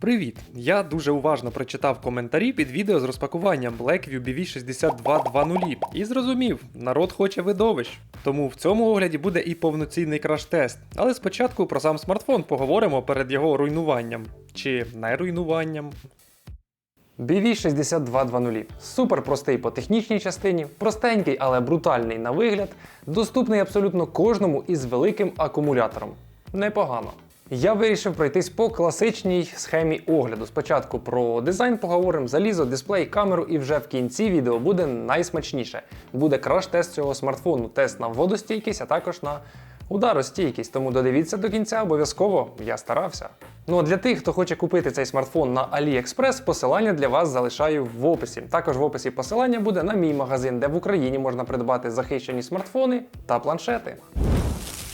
Привіт! Я дуже уважно прочитав коментарі під відео з розпакуванням Blackview BV6220 і зрозумів, народ хоче видовищ. Тому в цьому огляді буде і повноцінний краш-тест. Але спочатку про сам смартфон поговоримо перед його руйнуванням чи не руйнуванням. BV6220. Супер простий по технічній частині, простенький, але брутальний на вигляд, доступний абсолютно кожному із великим акумулятором. Непогано. Я вирішив пройтись по класичній схемі огляду. Спочатку про дизайн поговоримо, залізо, дисплей, камеру, і вже в кінці відео буде найсмачніше. Буде краш-тест цього смартфону, тест на водостійкість, а також на ударостійкість. Тому додивіться до кінця, обов'язково я старався. Ну а для тих, хто хоче купити цей смартфон на AliExpress, посилання для вас залишаю в описі. Також в описі посилання буде на мій магазин, де в Україні можна придбати захищені смартфони та планшети.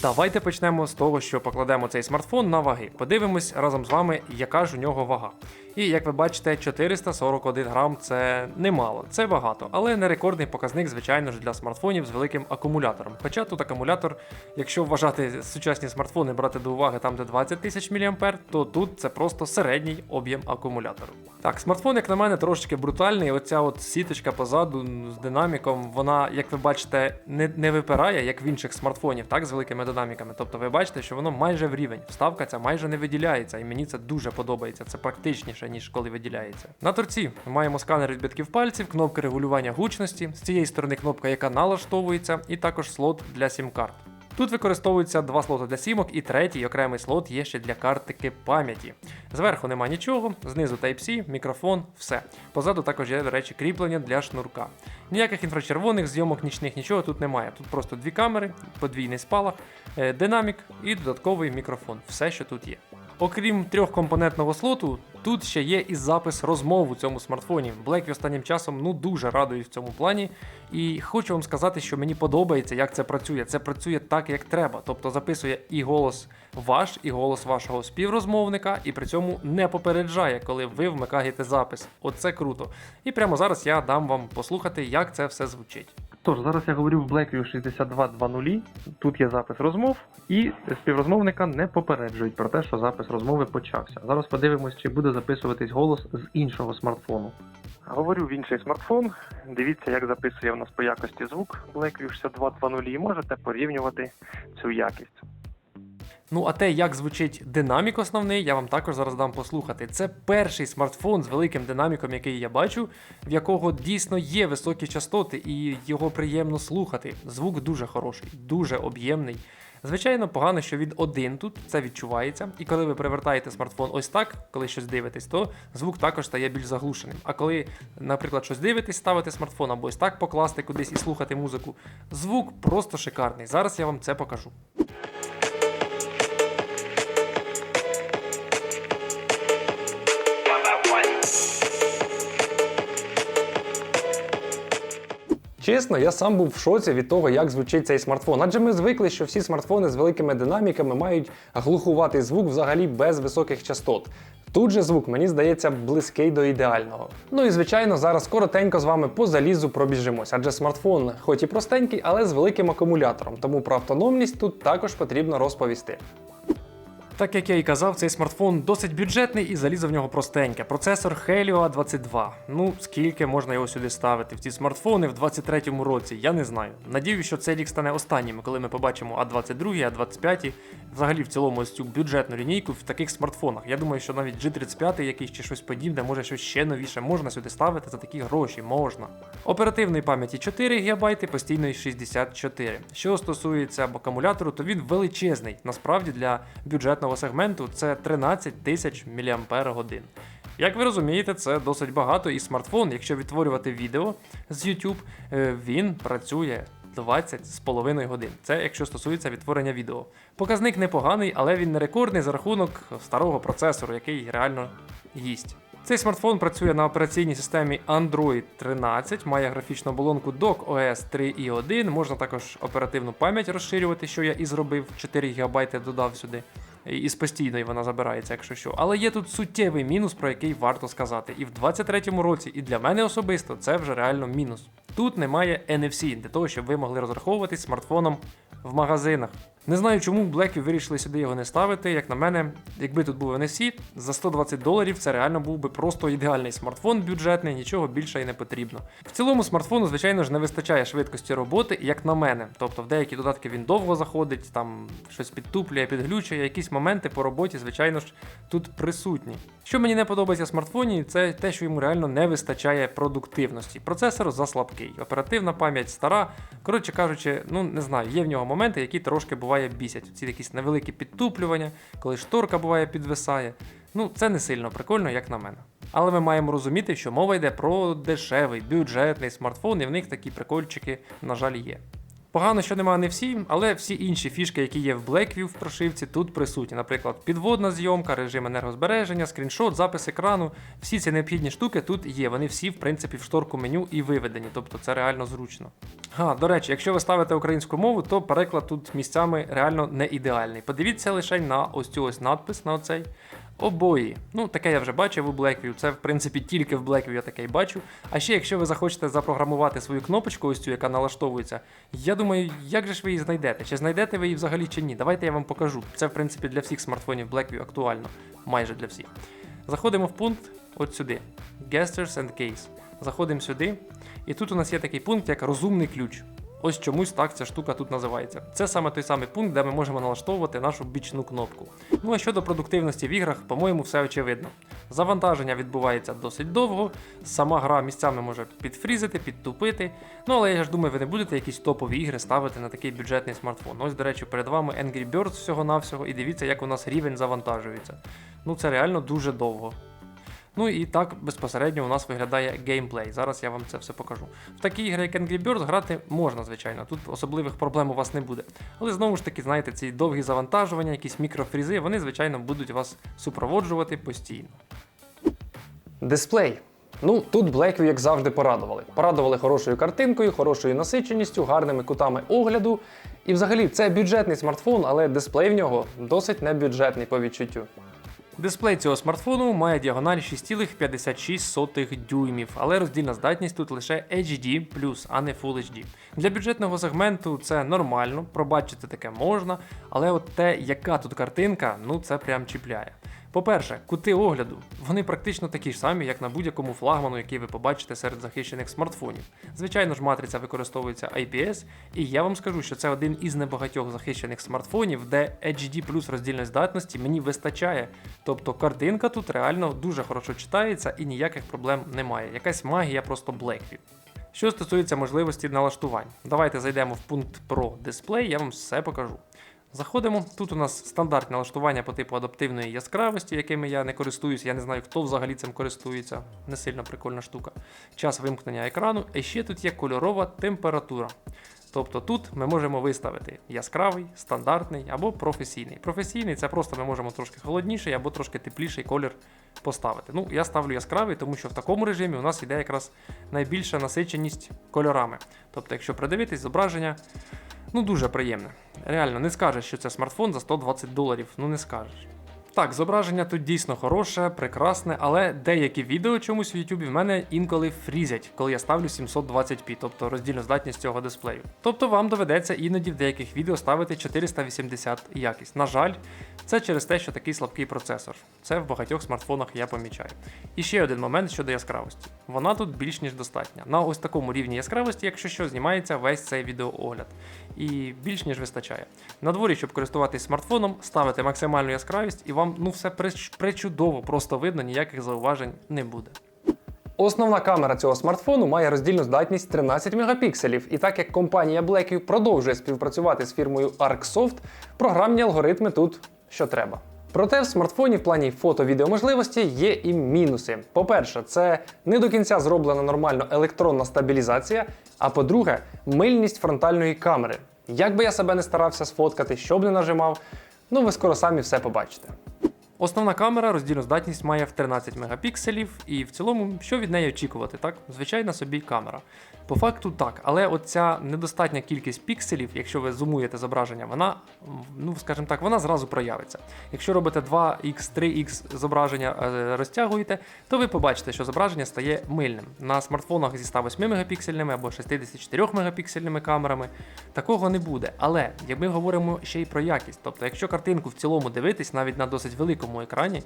Давайте почнемо з того, що покладемо цей смартфон на ваги. Подивимось разом з вами, яка ж у нього вага. І як ви бачите, 441 грам це немало, це багато, але не рекордний показник, звичайно ж, для смартфонів з великим акумулятором. Хоча тут акумулятор, якщо вважати сучасні смартфони, брати до уваги там, де 20 тисяч мА, то тут це просто середній об'єм акумулятору. Так, смартфон, як на мене, трошки брутальний. Оця от сіточка позаду з динаміком, вона, як ви бачите, не, не випирає, як в інших смартфонів, так, з великими динаміками. Тобто ви бачите, що воно майже в рівень. Вставка ця майже не виділяється, і мені це дуже подобається. Це практичніше, ніж коли виділяється. На торці маємо сканер відбитків пальців, кнопки регулювання гучності, з цієї сторони кнопка, яка налаштовується, і також слот для сім-карт. Тут використовуються два слоти для сімок, і третій окремий слот є ще для картики пам'яті. Зверху нема нічого, знизу Type-C, мікрофон, все. Позаду також є, до речі, кріплення для шнурка. Ніяких інфрачервоних зйомок нічних нічого тут немає. Тут просто дві камери, подвійний спалах, е, динамік і додатковий мікрофон. Все, що тут є. Окрім трьохкомпонентного слоту, тут ще є і запис розмов у цьому смартфоні. Blackview останнім часом ну дуже радують в цьому плані. І хочу вам сказати, що мені подобається, як це працює. Це працює так, як треба. Тобто записує і голос ваш, і голос вашого співрозмовника, і при цьому не попереджає, коли ви вмикаєте запис. Оце круто. І прямо зараз я дам вам послухати, як це все звучить. Тож, зараз я говорю в Blackview 6220. Тут є запис розмов, і співрозмовника не попереджують про те, що запис розмови почався. Зараз подивимось, чи буде записуватись голос з іншого смартфону. Говорю в інший смартфон. Дивіться, як записує в нас по якості звук Blackview 6220 і можете порівнювати цю якість. Ну, а те, як звучить динамік основний, я вам також зараз дам послухати. Це перший смартфон з великим динаміком, який я бачу, в якого дійсно є високі частоти, і його приємно слухати. Звук дуже хороший, дуже об'ємний. Звичайно, погано, що він один тут, це відчувається. І коли ви привертаєте смартфон ось так, коли щось дивитесь, то звук також стає більш заглушеним. А коли, наприклад, щось дивитесь, ставите смартфон або ось так покласти кудись і слухати музику, звук просто шикарний. Зараз я вам це покажу. Чесно, я сам був в шоці від того, як звучить цей смартфон. Адже ми звикли, що всі смартфони з великими динаміками мають глухуватий звук взагалі без високих частот. Тут же звук, мені здається, близький до ідеального. Ну і звичайно, зараз коротенько з вами по залізу пробіжимось, адже смартфон, хоч і простенький, але з великим акумулятором, тому про автономність тут також потрібно розповісти. Так як я і казав, цей смартфон досить бюджетний і залізо в нього простеньке. Процесор Helio A22. Ну, скільки можна його сюди ставити в ці смартфони в 23-му році, я не знаю. Надію, що цей рік стане останнім, коли ми побачимо A22, A25, взагалі в цілому ось цю бюджетну лінійку в таких смартфонах. Я думаю, що навіть G35 якийсь чи щось подібне, може щось ще новіше, можна сюди ставити за такі гроші, можна. Оперативної пам'яті 4 ГБ, постійної 64. Що стосується акумулятору, то він величезний. Насправді для бюджетного сегменту це 13 тисяч мАч. Як ви розумієте, це досить багато, і смартфон, якщо відтворювати відео з YouTube, е, він працює 20 з половиною годин. Це якщо стосується відтворення відео. Показник непоганий, але він не рекордний за рахунок старого процесору, який реально їсть. Цей смартфон працює на операційній системі Android 13, має графічну оболонку Dock OS 3.1, можна також оперативну пам'ять розширювати, що я і зробив, 4 ГБ додав сюди. І і постійної вона забирається, якщо що. Але є тут суттєвий мінус, про який варто сказати. І в 23-му році, і для мене особисто, це вже реально мінус. Тут немає NFC для того, щоб ви могли розраховуватись смартфоном в магазинах. Не знаю, чому Blackview вирішили сюди його не ставити. Як на мене, якби тут був NFC, за 120 доларів це реально був би просто ідеальний смартфон бюджетний, нічого більше і не потрібно. В цілому смартфону, звичайно ж, не вистачає швидкості роботи, як на мене. Тобто в деякі додатки він довго заходить, там щось підтуплює, підглючує, якісь моменти по роботі, звичайно ж, тут присутні. Що мені не подобається в смартфоні, це те, що йому реально не вистачає продуктивності. Процесор заслабкий, оперативна пам'ять стара. Коротше кажучи, ну не знаю, є в нього моменти, які трошки буває бісять. Ці якісь невеликі підтуплювання, коли шторка буває підвисає. Ну, це не сильно прикольно, як на мене. Але ми маємо розуміти, що мова йде про дешевий, бюджетний смартфон, і в них такі прикольчики, на жаль, є. Погано, що немає не всі, але всі інші фішки, які є в Blackview в прошивці, тут присутні. Наприклад, підводна зйомка, режим енергозбереження, скріншот, запис екрану. Всі ці необхідні штуки тут є. Вони всі, в принципі, в шторку меню і виведені, тобто це реально зручно. А, до речі, якщо ви ставите українську мову, то переклад тут місцями реально не ідеальний. Подивіться лише на ось цю ось надпис на оцей. Обої. Ну, таке я вже бачив у Blackview. Це, в принципі, тільки в Blackview я таке й бачу. А ще, якщо ви захочете запрограмувати свою кнопочку, ось цю, яка налаштовується, я думаю, як же ж ви її знайдете? Чи знайдете ви її взагалі чи ні? Давайте я вам покажу. Це, в принципі, для всіх смартфонів Blackview актуально. Майже для всіх. Заходимо в пункт от сюди. Gestures and Case. Заходимо сюди. І тут у нас є такий пункт, як розумний ключ. Ось чомусь так ця штука тут називається. Це саме той самий пункт, де ми можемо налаштовувати нашу бічну кнопку. Ну а щодо продуктивності в іграх, по-моєму, все очевидно. Завантаження відбувається досить довго, сама гра місцями може підфрізити, підтупити. Ну але я ж думаю, ви не будете якісь топові ігри ставити на такий бюджетний смартфон. Ось, до речі, перед вами Angry Birds всього-навсього, і дивіться, як у нас рівень завантажується. Ну це реально дуже довго. Ну і так безпосередньо у нас виглядає геймплей. Зараз я вам це все покажу. В такі ігри, як Angry Birds, грати можна, звичайно. Тут особливих проблем у вас не буде. Але знову ж таки, знаєте, ці довгі завантажування, якісь мікрофрізи, вони, звичайно, будуть вас супроводжувати постійно. Дисплей. Ну, тут Blackview, як завжди, порадували. Порадували хорошою картинкою, хорошою насиченістю, гарними кутами огляду. І взагалі це бюджетний смартфон, але дисплей в нього досить небюджетний по відчуттю. Дисплей цього смартфону має діагональ 6,56 дюймів, але роздільна здатність тут лише HD+, а не Full HD. Для бюджетного сегменту це нормально, пробачити таке можна, але от те, яка тут картинка, ну це прям чіпляє. По-перше, кути огляду вони практично такі ж самі, як на будь-якому флагману, який ви побачите серед захищених смартфонів. Звичайно ж, матриця використовується IPS, і я вам скажу, що це один із небагатьох захищених смартфонів, де HD плюс роздільної здатності мені вистачає. Тобто картинка тут реально дуже хорошо читається і ніяких проблем немає. Якась магія просто Blackview. Що стосується можливості налаштувань, давайте зайдемо в пункт про дисплей, я вам все покажу. Заходимо. Тут у нас стандартне налаштування по типу адаптивної яскравості, якими я не користуюсь. Я не знаю, хто взагалі цим користується. Не сильно прикольна штука. Час вимкнення екрану. І ще тут є кольорова температура. Тобто тут ми можемо виставити яскравий, стандартний або професійний. Професійний це просто ми можемо трошки холодніший або трошки тепліший колір поставити. Ну, я ставлю яскравий, тому що в такому режимі у нас йде якраз найбільша насиченість кольорами. Тобто, якщо придивитись зображення, ну дуже приємне. Реально, не скажеш, що це смартфон за 120 доларів, ну не скажеш. Так, зображення тут дійсно хороше, прекрасне, але деякі відео чомусь в YouTube в мене інколи фрізять, коли я ставлю 720p, тобто роздільну здатність цього дисплею. Тобто вам доведеться іноді в деяких відео ставити 480 якість. На жаль, це через те, що такий слабкий процесор. Це в багатьох смартфонах я помічаю. І ще один момент щодо яскравості. Вона тут більш ніж достатня. На ось такому рівні яскравості, якщо що, знімається весь цей відеоогляд. І більш ніж вистачає. На дворі, щоб користуватись смартфоном, ставити максимальну яскравість, і вам ну все пречудово, просто видно, ніяких зауважень не буде. Основна камера цього смартфону має роздільну здатність 13 мегапікселів, і так як компанія Blackview продовжує співпрацювати з фірмою ArcSoft, програмні алгоритми тут що треба. Проте в смартфоні в плані фото-відеоможливості є і мінуси. По-перше, це не до кінця зроблена нормально електронна стабілізація. А по-друге, мильність фронтальної камери. Як би я себе не старався сфоткати, що б не нажимав, ну ви скоро самі все побачите. Основна камера роздільну здатність має в 13 мегапікселів, і в цілому, що від неї очікувати, так? Звичайна собі камера. По факту так, але оця недостатня кількість пікселів, якщо ви зумуєте зображення, вона, ну скажімо так, вона зразу проявиться. Якщо робите 2x, 3x зображення е, розтягуєте, то ви побачите, що зображення стає мильним. На смартфонах зі 108 мегапіксельними або 64 мегапіксельними камерами такого не буде. Але як ми говоримо ще й про якість, тобто, якщо картинку в цілому дивитись навіть на досить великому екрані,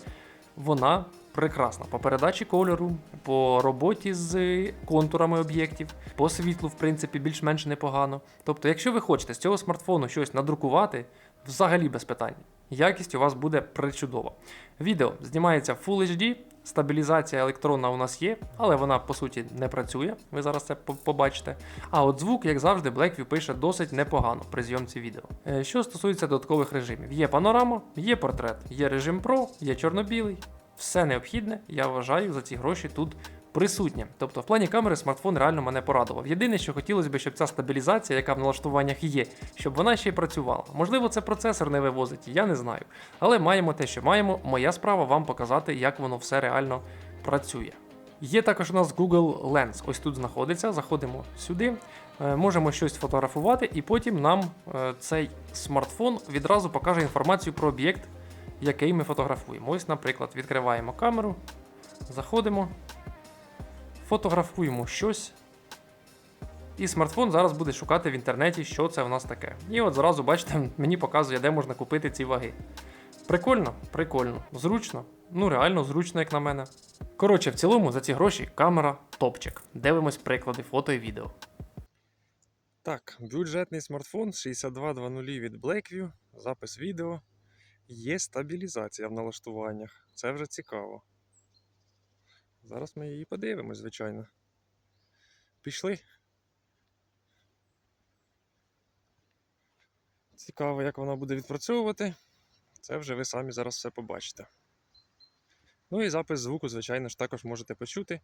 вона прекрасна по передачі кольору, по роботі з контурами об'єктів, по світлу, в принципі, більш-менш непогано. Тобто, якщо ви хочете з цього смартфону щось надрукувати, взагалі без питань. Якість у вас буде причудова. Відео знімається Full HD, стабілізація електронна у нас є, але вона по суті не працює. Ви зараз це побачите. А от звук, як завжди, Blackview пише досить непогано при зйомці відео. Е, Що стосується додаткових режимів, є панорама, є портрет, є режим Pro, є чорно-білий. Все необхідне, я вважаю, за ці гроші тут присутнє. Тобто, в плані камери смартфон реально мене порадував. Єдине, що хотілося б, щоб ця стабілізація, яка в налаштуваннях є, щоб вона ще й працювала. Можливо, це процесор не вивозить, я не знаю. Але маємо те, що маємо. Моя справа вам показати, як воно все реально працює. Є також у нас Google Lens. Ось тут знаходиться. Заходимо сюди, е, можемо щось фотографувати, і потім нам е, цей смартфон відразу покаже інформацію про об'єкт, який ми фотографуємо. Ось, наприклад, відкриваємо камеру, заходимо, фотографуємо щось. І смартфон зараз буде шукати в інтернеті, що це в нас таке. І от зразу, бачите, мені показує, де можна купити ці ваги. Прикольно, прикольно, зручно. Ну, реально зручно, як на мене. Коротше, в цілому за ці гроші камера топчик. Дивимось приклади фото і відео. Так, бюджетний смартфон 6200 від Blackview, запис відео. Є стабілізація в налаштуваннях. Це вже цікаво. Зараз ми її подивимось, звичайно. Пішли. Цікаво, як вона буде відпрацьовувати. Це вже ви самі зараз все побачите. Ну і запис звуку, звичайно ж, також можете почути.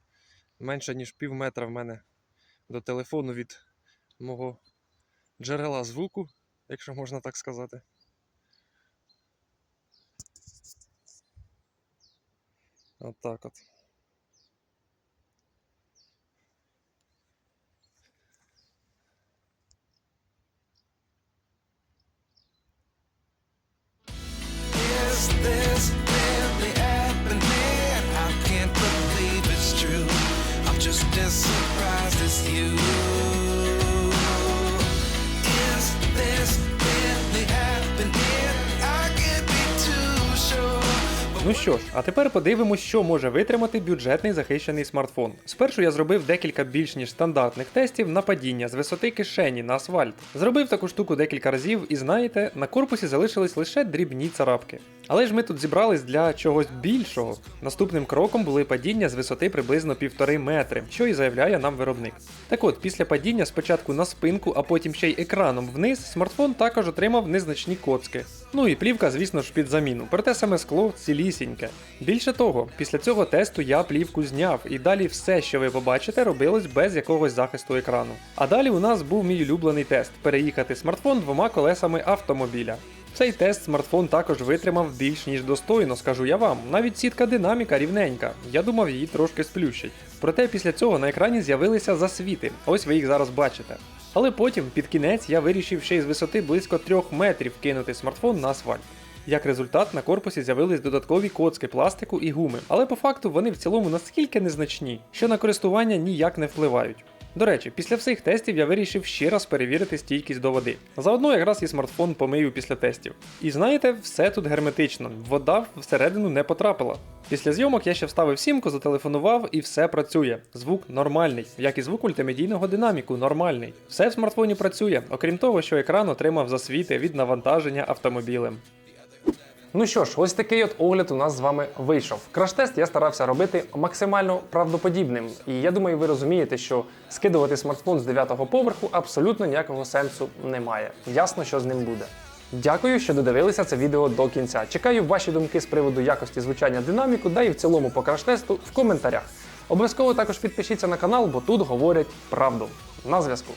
Менше ніж пів метра в мене до телефону від мого джерела звуку, якщо можна так сказати. От так от. Ну що ж, а тепер подивимось, що може витримати бюджетний захищений смартфон. Спершу я зробив декілька більш ніж стандартних тестів на падіння з висоти кишені на асфальт. Зробив таку штуку декілька разів, і знаєте, на корпусі залишились лише дрібні царапки. Але ж ми тут зібрались для чогось більшого. Наступним кроком були падіння з висоти приблизно півтори метри, що і заявляє нам виробник. Так от, після падіння спочатку на спинку, а потім ще й екраном вниз, смартфон також отримав незначні коцки. Ну і плівка, звісно ж, під заміну, проте саме скло цілісіньке. Більше того, після цього тесту я плівку зняв, і далі все, що ви побачите, робилось без якогось захисту екрану. А далі у нас був мій улюблений тест переїхати смартфон двома колесами автомобіля. Цей тест смартфон також витримав більш ніж достойно, скажу я вам. Навіть сітка динаміка рівненька. Я думав, її трошки сплющить. Проте після цього на екрані з'явилися засвіти. Ось ви їх зараз бачите. Але потім, під кінець, я вирішив ще й з висоти близько 3 метрів кинути смартфон на асфальт. Як результат, на корпусі з'явились додаткові коцки пластику і гуми, але по факту вони в цілому наскільки незначні, що на користування ніяк не впливають. До речі, після всіх тестів я вирішив ще раз перевірити стійкість до води. Заодно якраз і смартфон помию після тестів. І знаєте, все тут герметично, вода всередину не потрапила. Після зйомок я ще вставив сімку, зателефонував і все працює. Звук нормальний, як і звук ультимедійного динаміку нормальний. Все в смартфоні працює, окрім того, що екран отримав засвіти від навантаження автомобілем. Ну що ж, ось такий от огляд у нас з вами вийшов. Краш-тест я старався робити максимально правдоподібним. І я думаю, ви розумієте, що скидувати смартфон з 9-го поверху абсолютно ніякого сенсу немає. Ясно, що з ним буде. Дякую, що додивилися це відео до кінця. Чекаю ваші думки з приводу якості звучання динаміку, да і в цілому по краш-тесту в коментарях. Обов'язково також підпишіться на канал, бо тут говорять правду. На зв'язку.